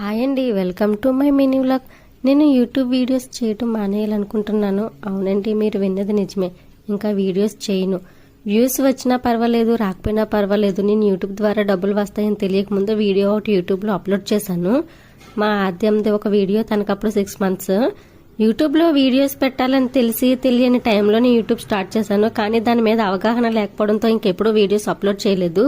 Hi అండి welcome to my mini vlog. నేను YouTube videos చేయటం మానేయాలనుకుంటున్నాను. అవునండి మీరు విన్నది నిజమే. ఇంకా వీడియోస్ చేయను. వ్యూస్ వచ్చినా పర్వాలేదు రాకపోయినా పర్వాలేదు. నేను యూట్యూబ్ ద్వారా డబ్బులు వస్తాయని తెలియకముందు వీడియో ఒకటి యూట్యూబ్లో అప్లోడ్ చేశాను. మా ఆద్యంది ఒక వీడియో తనకప్పుడు సిక్స్ మంత్స్ యూట్యూబ్లో వీడియోస్ పెట్టాలని తెలిసి తెలియని టైంలో నేను యూట్యూబ్ స్టార్ట్ చేశాను. కానీ దాని మీద అవగాహన లేకపోవడంతో ఇంకెప్పుడు వీడియోస్ అప్లోడ్ చేయలేదు.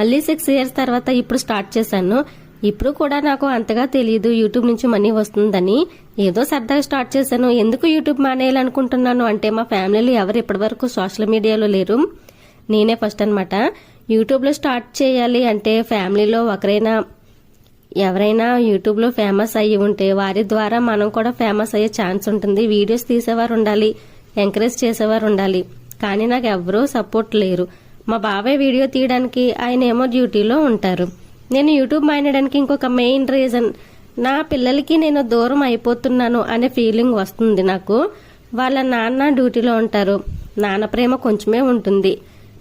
మళ్ళీ సిక్స్ ఇయర్స్ తర్వాత ఇప్పుడు స్టార్ట్ చేశాను. ఇప్పుడు కూడా నాకు అంతగా తెలియదు యూట్యూబ్ నుంచి మనీ వస్తుందని. ఏదో సరదాగా స్టార్ట్ చేశాను. ఎందుకు యూట్యూబ్ మానేయాలనుకుంటున్నాను? అంటే మా ఫ్యామిలీలో ఎవరు ఇప్పటివరకు సోషల్ మీడియాలో లేరు. నేనే ఫస్ట్ అనమాట యూట్యూబ్లో స్టార్ట్ చేయాలి అంటే ఫ్యామిలీలో ఒకరైనా ఎవరైనా యూట్యూబ్లో ఫేమస్ అయ్యి ఉంటే వారి ద్వారా మనం కూడా ఫేమస్ అయ్యే ఛాన్స్ ఉంటుంది. వీడియోస్ తీసేవారు ఉండాలి ఎంకరేజ్ చేసేవారు ఉండాలి. కానీ నాకు ఎవరూ సపోర్ట్ లేరు. మా బాబాయ్ వీడియో తీయడానికి ఆయన ఏమో డ్యూటీలో ఉంటారు. నేను యూట్యూబ్ మానేయడానికి ఇంకొక మెయిన్ రీజన్ నా పిల్లలకి నేను దూరం అయిపోతున్నాను అనే ఫీలింగ్ వస్తుంది నాకు. వాళ్ళ నాన్న డ్యూటీలో ఉంటారు. నాన్న ప్రేమ కొంచెమే ఉంటుంది.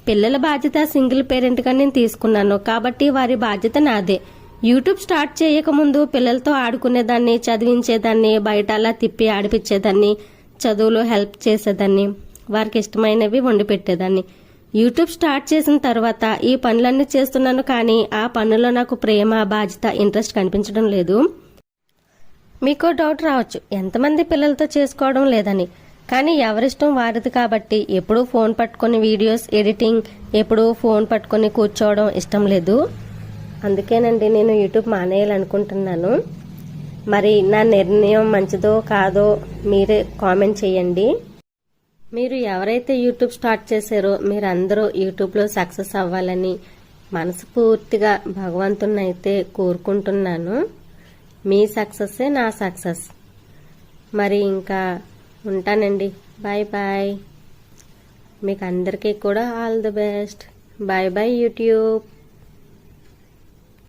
పిల్లల బాధ్యత సింగిల్ పేరెంట్గా నేను తీసుకున్నాను. కాబట్టి వారి బాధ్యత నాదే. యూట్యూబ్ స్టార్ట్ చేయకముందు పిల్లలతో ఆడుకునేదాన్ని చదివించేదాన్ని బయట అలా తిప్పి ఆడిపించేదాన్ని చదువులో హెల్ప్ చేసేదాన్ని వారికి ఇష్టమైనవి వండి పెట్టేదాన్ని యూట్యూబ్ స్టార్ట్ చేసిన తర్వాత ఈ పనులన్నీ చేస్తున్నాను కానీ ఆ పనుల్లో నాకు ప్రేమ బాధ్యత ఇంట్రెస్ట్ కనిపించడం లేదు. మీకు డౌట్ రావచ్చు. ఎంతమంది పిల్లలతో చేసుకోవడం లేదని. కానీ ఎవరిష్టం వారిది కాబట్టి ఎప్పుడూ ఫోన్ పట్టుకొని వీడియోస్ ఎడిటింగ్ ఎప్పుడూ ఫోన్ పట్టుకొని కూర్చోవడం ఇష్టం లేదు. అందుకేనండి నేను యూట్యూబ్ మానేయాలనుకుంటున్నాను. మరి నా నిర్ణయం మంచిదో కాదో మీరే కామెంట్ చేయండి. మీరు ఎవరైతే యూట్యూబ్ స్టార్ట్ చేశారో మీరందరూ యూట్యూబ్లో సక్సెస్ అవ్వాలని మనస్ఫూర్తిగా భగవంతుని అయితే కోరుకుంటున్నాను. మీ సక్సెస్సే నా సక్సెస్. మరి ఇంకా ఉంటానండి. Bye bye. మీకు అందరికీ కూడా all the best. Bye bye YouTube.